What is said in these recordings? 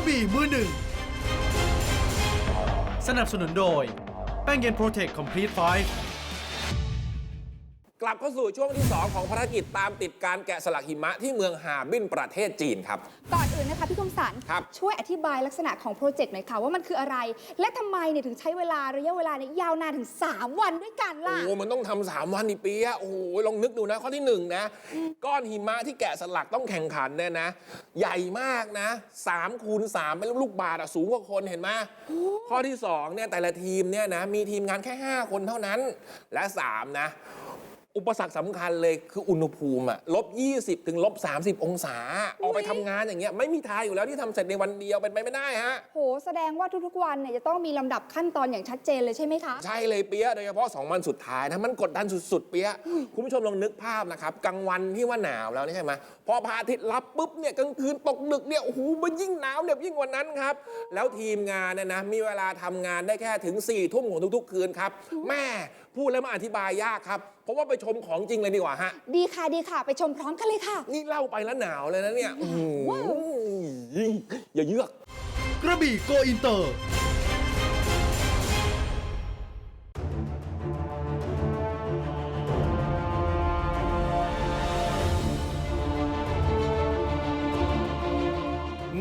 ระบี่มือหนึ่ง สนับสนุนโดย แป้งเย็นโปรเทคคอมพลีทไฟ กลับเข้าสู่ช่วงที่ 2 ของภารกิจตามติดการแกะสลักหิมะที่เมืองฮาร์บินประเทศจีนครับ ก่อนอื่นนะคะพี่คมสัน ครับ ช่วยอธิบายลักษณะของโปรเจกต์หน่อยค่ะ ว่ามันคืออะไร และทำไมเนี่ยถึงใช้เวลาระยะเวลาเนี่ยยาวนานถึง 3 วันด้วยกันล่ะ โอ้มันต้องทำสามวันนี่ปีอะโอ้โหลองนึกดูนะข้อที่หนึ่งนะ ก้อนหิมะที่แกะสลักต้องแข่งขันเนี่ยนะ ใหญ่มากนะ3คูณ3เป็นลูกบาศก์อะสูงกว่าคนเห็นไหมข้อที่สองเนี่ยแต่ละทีมเนี่ยนะมีทีมงานแค่ 5 คนเท่านั้น และสามนะ อุปสรรคสำคัญเลยคืออุณหภูมิอะลบ 20 ถึงลบ 30 องศา ออกไปทำงานอย่างเงี้ยไม่มีทางอยู่แล้วที่ทำเสร็จในวันเดียวเป็นไปไม่ได้ฮะ โห แสดงว่าทุกๆวันเนี่ยจะต้องมีลำดับขั้นตอนอย่างชัดเจนเลยใช่ไหมคะ ใช่เลยเปียะโดยเฉพาะ 2 วันสุดท้ายนะมันกดดันสุด ๆ เปียะคุณผู้ชมลองนึกภาพนะครับกลางวันที่ว่าหนาวแล้วนี่ใช่ไหมพอพระอาทิตย์รับปุ๊บเนี่ยกลางคืนตกดึกเนี่ยโอ้โหมันยิ่งหนาวเนี่ยยิ่งกว่านั้นครับ แล้วทีมงานเนี่ยนะมีเวลาทำงานได้แค่ถึง4ี่ทุ่มของทุกๆ คืนครับแม่พูดแล้วมาอธิบายยากครับเพราะว่าไปชมของจริงเลยดีกว่าฮะ ดีค่ะดีค่ะ ไปชมพร้อมกันเลยค่ะ นี่เล่าไปแล้วหนาวเลยนะเนี่ยอื้อหืออย่าเยือก กระบี่โกอินเตอร์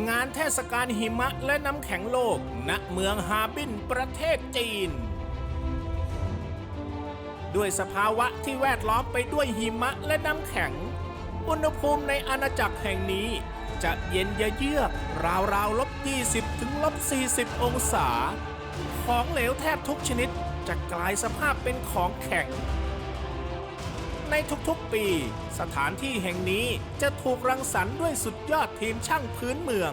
งานเทศกาลหิมะและน้ำแข็งโลก ณ เมืองฮาร์บินประเทศจีน ด้วยสภาวะที่แวดล้อมไปด้วยหิมะและน้ำแข็ง อุณหภูมิในอาณาจักรแห่งนี้ จะเย็นเยือกราวๆลบ 20 ถึงลบ 40 องศา ของเหลวแทบทุกชนิดจะกลายสภาพเป็นของแข็ง ในทุกๆปี สถานที่แห่งนี้จะถูกรังสรรค์ด้วยสุดยอดทีมช่างพื้นเมือง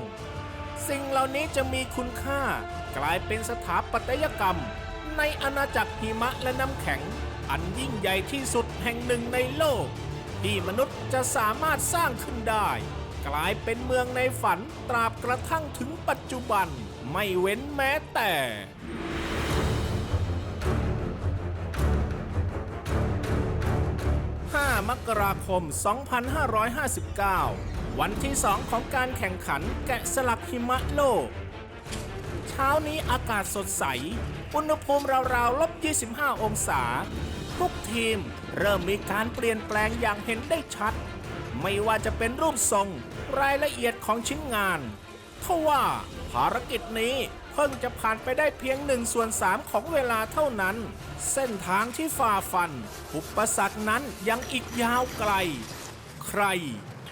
สิ่งเหล่านี้จะมีคุณค่ากลายเป็นสถาปัตยกรรม ในอาณาจักรหิมะและน้ำแข็ง อันยิ่งใหญ่ที่สุดแห่งหนึ่งในโลก ที่มนุษย์จะสามารถสร้างขึ้นได้ กลายเป็นเมืองในฝันตราบกระทั่งถึงปัจจุบันไม่เว้นแม้แต่5มกราคม 2559 วันที่2ของการแข่งขันแกะสลักหิมะโลก เช้านี้อากาศสดใส อุณหภูมิราวๆลบ 25 องศา ทุกทีม เริ่มมีการเปลี่ยนแปลงอย่างเห็นได้ชัด ไม่ว่าจะเป็นรูปทรง รายละเอียดของชิ้นงานทว่าภารกิจนี้เพิ่งจะผ่านไปได้เพียง1ส่วน3ของเวลาเท่านั้น เส้นทางที่ฝ่าฟัน อุปสรรคนั้นยังอีกยาวไกล ใคร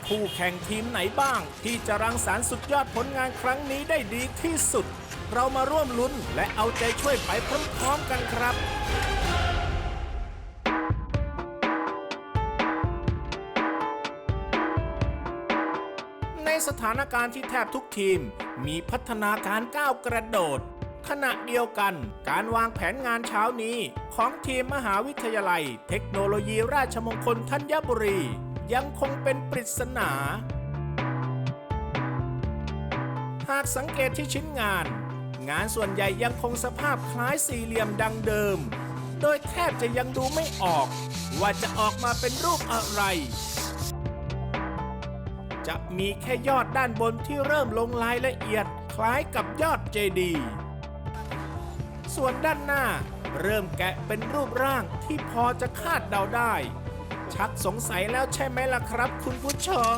ผู้แข่งทีมไหนบ้าง ที่จะรังสรรค์สุดยอดผลงานครั้งนี้ได้ดีที่สุด เรามาร่วมลุ้นและเอาใจช่วยไปพร้อมๆกันครับ สถานการณ์ที่แทบทุกทีม มีพัฒนาการก้าวกระโดด ขณะเดียวกันการวางแผนงานเช้านี้ ของทีมมหาวิทยาลัย เทคโนโลยีราชมงคลธัญบุรี ยังคงเป็นปริศนา หากสังเกตที่ชิ้นงาน งานส่วนใหญ่ยังคงสภาพคล้ายสี่เหลี่ยมดังเดิม โดยแทบจะยังดูไม่ออก ว่าจะออกมาเป็นรูปอะไร จะมีแค่ยอดด้านบนที่เริ่มลงรายละเอียดคล้ายกับยอดเจดีย์ส่วนด้านหน้าเริ่มแกะเป็นรูปร่างที่พอจะคาดเดาได้ ชักสงสัยแล้วใช่ไหมล่ะครับ คุณผู้ชม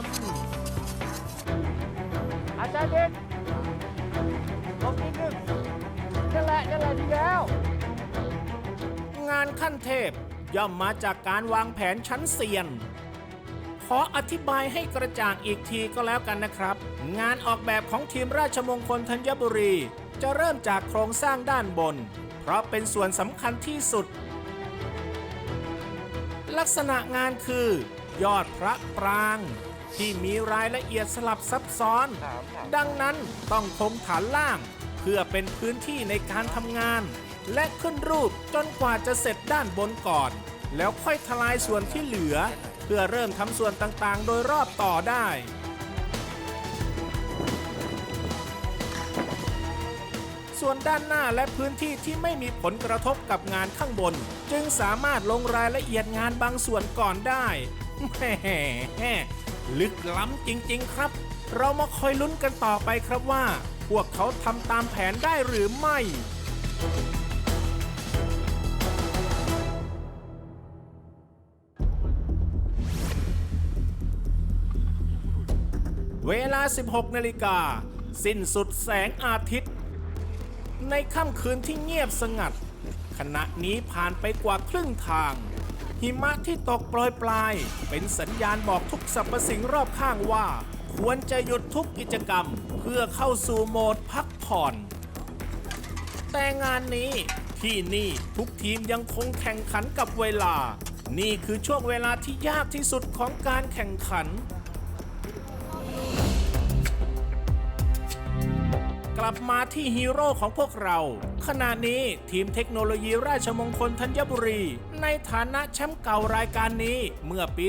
อาจารย์เด็กลงนิดนึงนั่นแหละนั่นแหละดีแล้ว งานขั้นเทพย่อมมาจากการวางแผนชั้นเซียน ขออธิบายให้กระจ่างอีกทีก็แล้วกันนะครับ งานออกแบบของทีมราชมงคลธัญบุรี จะเริ่มจากโครงสร้างด้านบน เพราะเป็นส่วนสำคัญที่สุด ลักษณะงานคือ ยอดพระปราง ที่มีรายละเอียดสลับซับซ้อน ดังนั้นต้องคงฐานล่าง เพื่อเป็นพื้นที่ในการทำงาน และขึ้นรูปจนกว่าจะเสร็จด้านบนก่อน แล้วค่อยทลายส่วนที่เหลือ เพื่อเริ่มทำส่วนต่างๆ โดยรอบต่อได้ ส่วนด้านหน้าและพื้นที่ที่ไม่มีผลกระทบกับงานข้างบน จึงสามารถลงรายละเอียดงานบางส่วนก่อนได้แหมลึกล้ำจริงๆครับ เรามาคอยลุ้นกันต่อไปครับว่า พวกเขาทำตามแผนได้หรือไม่ เวลา 16 นาฬิกา สิ้นสุดแสงอาทิตย์ ในค่ำคืนที่เงียบสงัด ขณะนี้ผ่านไปกว่าครึ่งทาง หิมะที่ตกโปรยปลาย เป็นสัญญาณบอกทุกสรรพสิ่งรอบข้างว่า ควรจะหยุดทุกกิจกรรม เพื่อเข้าสู่โหมดพักผ่อน แต่งานนี้ที่นี่ทุกทีมยังคงแข่งขันกับเวลา นี่คือช่วงเวลาที่ยากที่สุดของการแข่งขัน ลับมาที่ฮีโร่ของพวกเรา ขณะนี้ทีมเทคโนโลยีราชมงคลธัญบุรี ในฐานะแชมป์เก่ารายการนี้เมื่อปี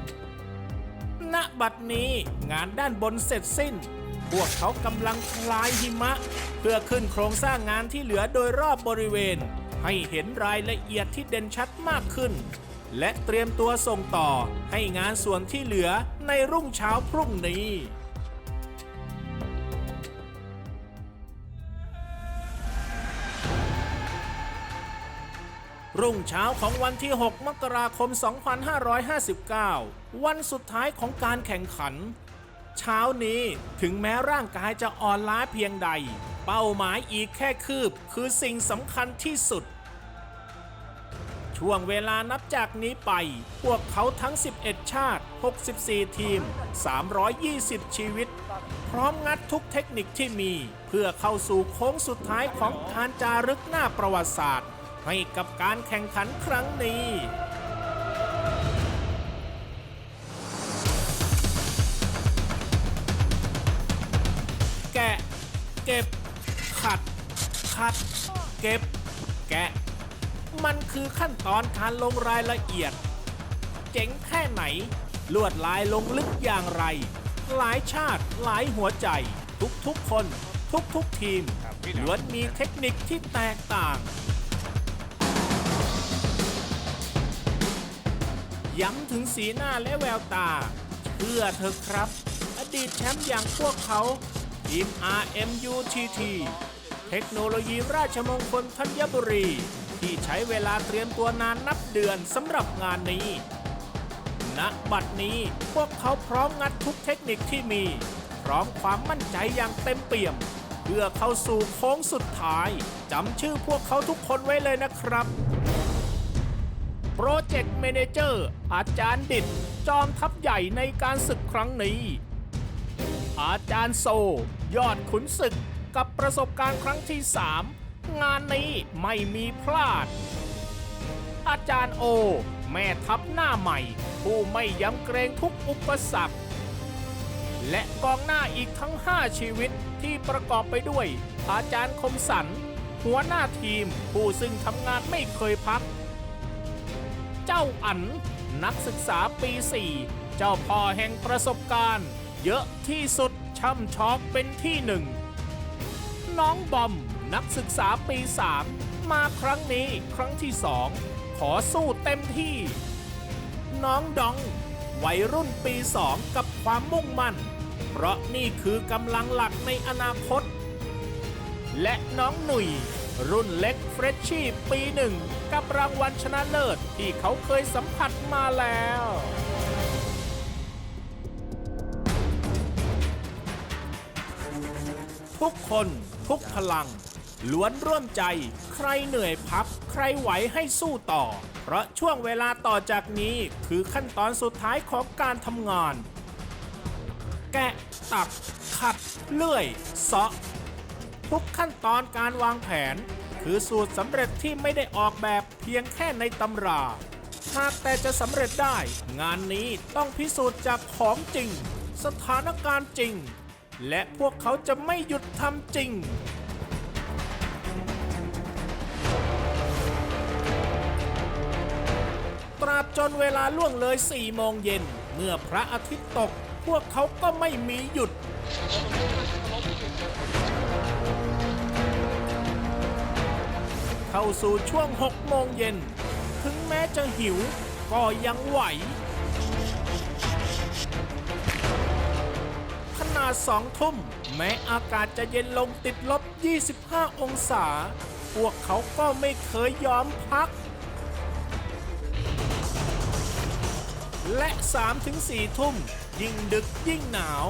2013 ณ บัดนี้งานด้านบนเสร็จสิ้น พวกเขากำลังคลายหิมะ เพื่อขึ้นโครงสร้างงานที่เหลือโดยรอบบริเวณ ให้เห็นรายละเอียดที่เด่นชัดมากขึ้น และเตรียมตัวส่งต่อให้งานส่วนที่เหลือในรุ่งเช้าพรุ่งนี้ รุ่งเช้าของวันที่ 6 มกราคม 2559 วันสุดท้ายของการแข่งขัน เช้านี้ถึงแม้ร่างกายจะอ่อนล้าเพียงใด เป้าหมายอีกแค่คืบคือสิ่งสำคัญที่สุด ช่วงเวลานับจากนี้ไป พวกเขาทั้ง 11 ชาติ 64 ทีม 320 ชีวิต พร้อมงัดทุกเทคนิคที่มี เพื่อเข้าสู่โค้งสุดท้ายของการจารึกหน้าประวัติศาสตร์ ให้กับการแข่งขันครั้งนี้แกะเก็บ ขัด ขัด เก็บ แกะ มันคือขั้นตอนการลงรายละเอียด เจ๋งแค่ไหน ลวดลายลงลึกอย่างไร หลายชาติหลายหัวใจ ทุกๆคน ทุกๆทีมล้วนมีเทคนิคที่แตกต่าง ย้ำถึงสีหน้าและแววตา เพื่อเธอครับ อดีตแชมป์อย่างพวกเขา ทีม RMUTT เทคโนโลยีราชมงคลธัญบุรี ที่ใช้เวลาเตรียมตัวนานนับเดือนสำหรับงานนี้ ณ บัดนี้พวกเขาพร้อมงัดทุกเทคนิคที่มี พร้อมความมั่นใจอย่างเต็มเปี่ยม เพื่อเข้าสู่โค้งสุดท้ายจำชื่อพวกเขาทุกคนไว้เลยนะครับ โปรเจกต์ a ม a เจอร์อาจารย์ดิดจอมทัพใหญ่ในการศึกครั้งนี้ อาจารย์โซ ยอดขุนศึกกับประสบการณ์ครั้งที่ 3 งานนี้ไม่มีพลาด อาจารย์โอ แม่ทัพหน้าใหม่ ผู้ไม่ยำเกรงทุกอุปสรรค และกองหน้าอีกทั้ง 5 ชีวิตที่ประกอบไปด้วย อาจารย์คมสันหัวหน้าทีมผู้ซึ่งทำงานไม่เคยพัก เจ้าอัน นักศึกษาปี 4 เจ้าพ่อแห่งประสบการณ์ เยอะที่สุดช่ำชอกเป็นที่หนึ่ง น้องบอมนักศึกษาปี 3 มาครั้งนี้ครั้งที่สองขอสู้เต็มที่ น้องดองวัยรุ่นปี 2 กับความมุ่งมั่น เพราะนี่คือกำลังหลักในอนาคต และน้องหนุ่ย รุ่นเล็กเฟรชชี่ปีหนึ่งกับรางวัลชนะเลิศที่เขาเคยสัมผัสมาแล้วทุกคนทุกพลัง ล้วนร่วมใจ ใครเหนื่อยพัก ใครไหวให้สู้ต่อ เพราะช่วงเวลาต่อจากนี้คือขั้นตอนสุดท้ายของการทำงาน แกะตัดขัด เลื่อยเสาะ ทุกขั้นตอนการวางแผน คือสูตรสำเร็จที่ไม่ได้ออกแบบเพียงแค่ในตำราหากแต่จะสำเร็จได้ งานนี้ต้องพิสูจน์จากของจริง สถานการณ์จริง และพวกเขาจะไม่หยุดทำจริง ตราบจนเวลาล่วงเลย4โมงเย็น เมื่อพระอาทิตย์ตก พวกเขาก็ไม่มีหยุด เข้าสู่ช่วง 6 โมงเย็น ถึงแม้จะหิวก็ยังไหว ขนาดสองทุ่ม แม้อากาศจะเย็นลงติดลบ 25 องศา พวกเขาก็ไม่เคยยอมพัก และ 3-4 ทุ่ม ยิ่งดึกยิ่งหนาว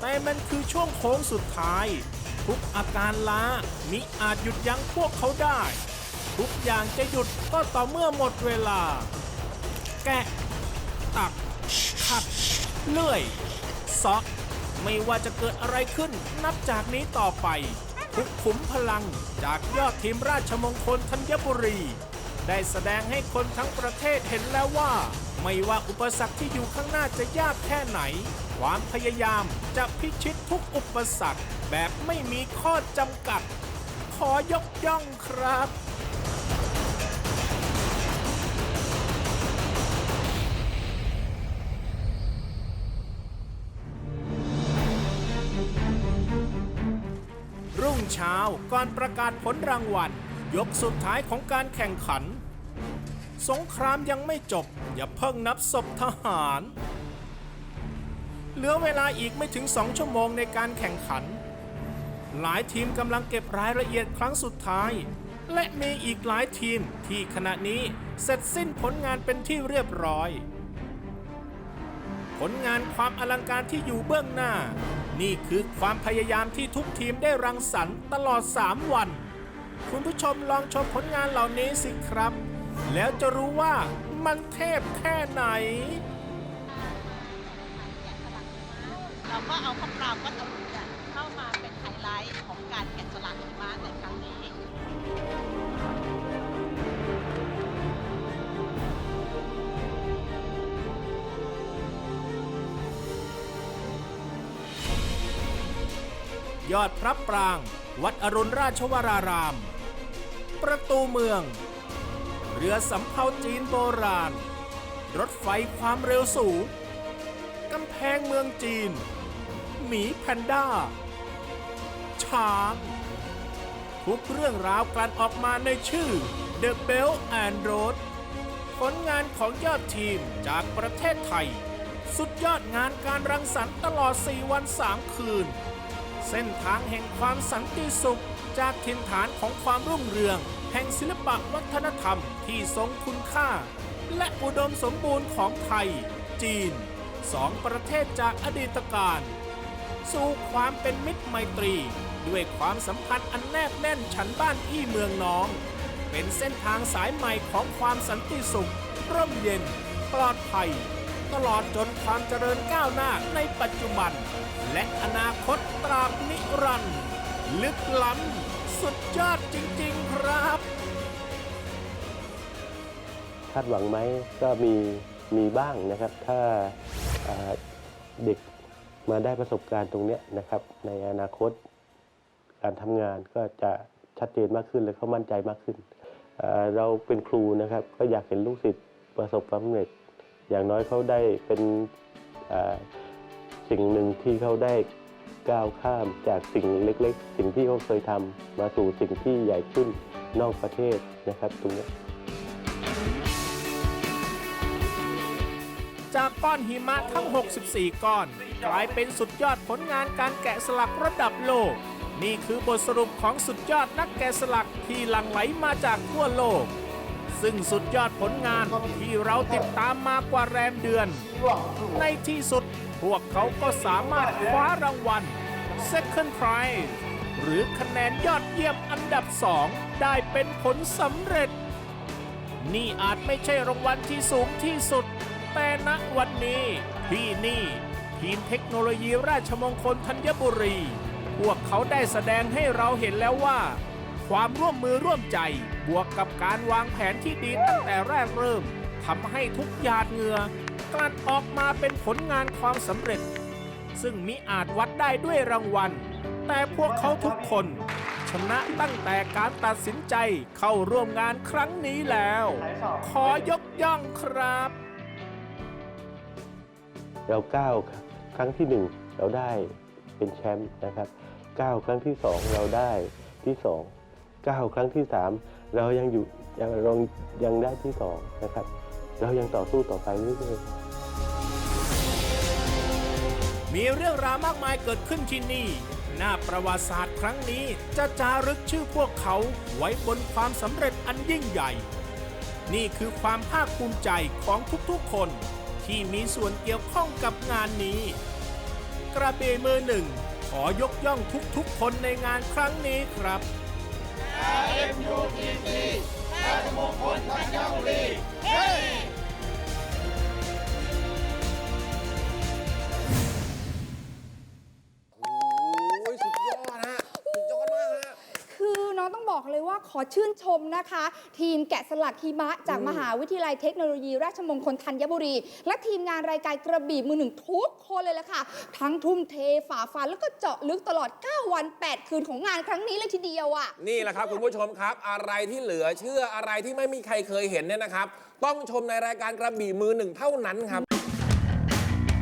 แต่มันคือช่วงโค้งสุดท้าย ทุกอาการล้ามิอาจหยุดยั้งพวกเขาได้ ทุกอย่างจะหยุดก็ต่อเมื่อหมดเวลา แกะ ตักขัดเลื่อยซอกไม่ว่าจะเกิดอะไรขึ้นนับจากนี้ต่อไป ทุกขุมพลังจากยอดทีมราชมงคลธัญบุรี ได้แสดงให้คนทั้งประเทศเห็นแล้วว่า ไม่ว่าอุปสรรคที่อยู่ข้างหน้าจะยากแค่ไหน ความพยายามจะพิชิตทุกอุปสรรคแบบไม่มีข้อจำกัด ขอยกย่องครับ เช้าก่อนประกาศผลรางวัล ยกสุดท้ายของการแข่งขัน สงครามยังไม่จบ อย่าเพิ่งนับศพทหาร เหลือเวลาอีกไม่ถึงสองชั่วโมงในการแข่งขัน หลายทีมกำลังเก็บรายละเอียดครั้งสุดท้าย และมีอีกหลายทีมที่ขณะนี้เสร็จสิ้นผลงานเป็นที่เรียบร้อย ผลงานความอลังการที่อยู่เบื้องหน้า นี่คือความพยายามที่ทุกทีมได้รังสรรค์ตลอด 3 วัน คุณผู้ชมลองชมผลงานเหล่านี้สิครับ แล้วจะรู้ว่ามันเทพแค่ไหน เราก็เอาข้าวปลาวัตถุกเข้ามาเป็นไฮไลท์ของการแกะสลักหิมะในครั้งนี้ ยอดพระปราง วัดอรุณราชวราราม ประตูเมือง เรือสำเภาจีนโบราณ รถไฟความเร็วสูง กำแพงเมืองจีน หมีแพนด้า ช้าง ทุกเรื่องราวกลั่นออกมาในชื่อ The Bell and Road ผลงานของยอดทีมจากประเทศไทย สุดยอดงานการรังสรรค์ตลอด 4 วัน 3 คืน เส้นทางแห่งความสันติสุข จากถิ่นฐานของความรุ่งเรือง แห่งศิลปะวัฒนธรรมที่ทรงคุณค่า และอุดมสมบูรณ์ของไทย จีนสองประเทศจากอดีตการสู่ความเป็นมิตรไมตรี ด้วยความสัมพันธ์อันแนบแน่นฉันบ้านพี่เมืองน้อง เป็นเส้นทางสายใหม่ของความสันติสุข ร่มเย็น ปลอดภัย ตลอดจนความเจริญก้าวหน้าในปัจจุบัน และอนาคตตราบนิรันดร์ลึกล้ำสุดยอดจริง ๆ ครับคาดหวังไหมก็มีมีบ้างนะครับ ถ้าาเด็กมาได้ประสบการณ์ตรงนี้นะครับ ในอนาคตการทำงานก็จะชัดเจนมากขึ้นและเขามั่นใจมากขึ้น เราเป็นครูนะครับ ก็อยากเห็นลูกศิษย์ประสบความสำเร็จ อย่างน้อยเขาได้เป็นสิ่งหนึ่งที่เขาได้ก้าวข้ามจากสิ่งเล็กๆ สิ่งที่เขาเคยทำมาสู่สิ่งที่ใหญ่ขึ้นนอกประเทศนะครับตรงนี้จากก้อนหิมะทั้ง 64 ก้อน กลายเป็นสุดยอดผลงานการแกะสลักระดับโลก นี่คือบทสรุปของสุดยอดนักแกะสลักที่หลั่งไหลมาจากทั่วโลก ซึ่งสุดยอดผลงานที่เราติดตามมากว่าแรมเดือน ในที่สุดพวกเขาก็สามารถคว้ารางวัล Second Prize หรือคะแนนยอดเยี่ยมอันดับสองได้เป็นผลสำเร็จ นี่อาจไม่ใช่รางวัลที่สูงที่สุด แต่ณวันนี้ที่นี่ ทีมเทคโนโลยีราชมงคลธัญบุรี พวกเขาได้แสดงให้เราเห็นแล้วว่า ความร่วมมือร่วมใจ บวกกับการวางแผนที่ดีตั้งแต่แรกเริ่มทำให้ทุกหยาดเหงื่อกลั่นออกมาเป็นผลงานความสำเร็จ ซึ่งมิอาจวัดได้ด้วยรางวัล แต่พวกเขาทุกคน ชนะตั้งแต่การตัดสินใจเข้าร่วมงานครั้งนี้แล้ว ขอยกย่องครับ เราก้าวครั้งที่หนึ่งเราได้เป็นแชมป์นะครับก้าวครั้งที่สองเราได้ที่สอง ก้าครั้งที่สามเรายังอยู่ยังเรายังได้ที่สอนะครับ เรายังต่อสู้ต่อไปเรื่อยๆ มีเรื่องราวมากมายเกิดขึ้นที่นี่ หน้าประวัติศาสตร์ครั้งนี้จะจารึกชื่อพวกเขาไว้บนความสำเร็จอันยิ่งใหญ่ นี่คือความภาคภูมิใจของทุกๆคนที่มีส่วนเกี่ยวข้องกับงานนี้ กระเบมือหนึ่งขอยกย่องทุกๆคนในงานครั้งนี้ครับ RMUTC ราชมงคลธัญบุรีเฮ้ ขอชื่นชมนะคะ ทีมแกะสลักหิมะจากมหาวิทยาลัยเทคโนโลยีราชมงคลธัญบุรี และทีมงานรายการกระบี่มือหนึ่งทุกคนเลยละค่ะ ทั้งทุ่มเทฝ่าฟันแล้วก็เจาะลึกตลอด 9 วัน 8 คืนของงานครั้งนี้เลยทีเดียวอะ นี่แหละครับคุณผู้ชมครับ อะไรที่เหลือเชื่ออะไรที่ไม่มีใครเคยเห็นเนี่ยนะครับ ต้องชมในรายการกระบี่มือหนึ่งเท่านั้นครับ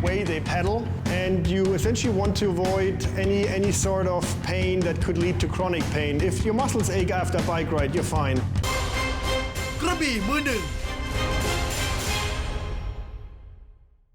way they pedal, and you essentially want to avoid any any sort of pain that could lead to chronic pain. If your muscles ache after a bike ride, you're fine. กระบี่มือหนึ่ง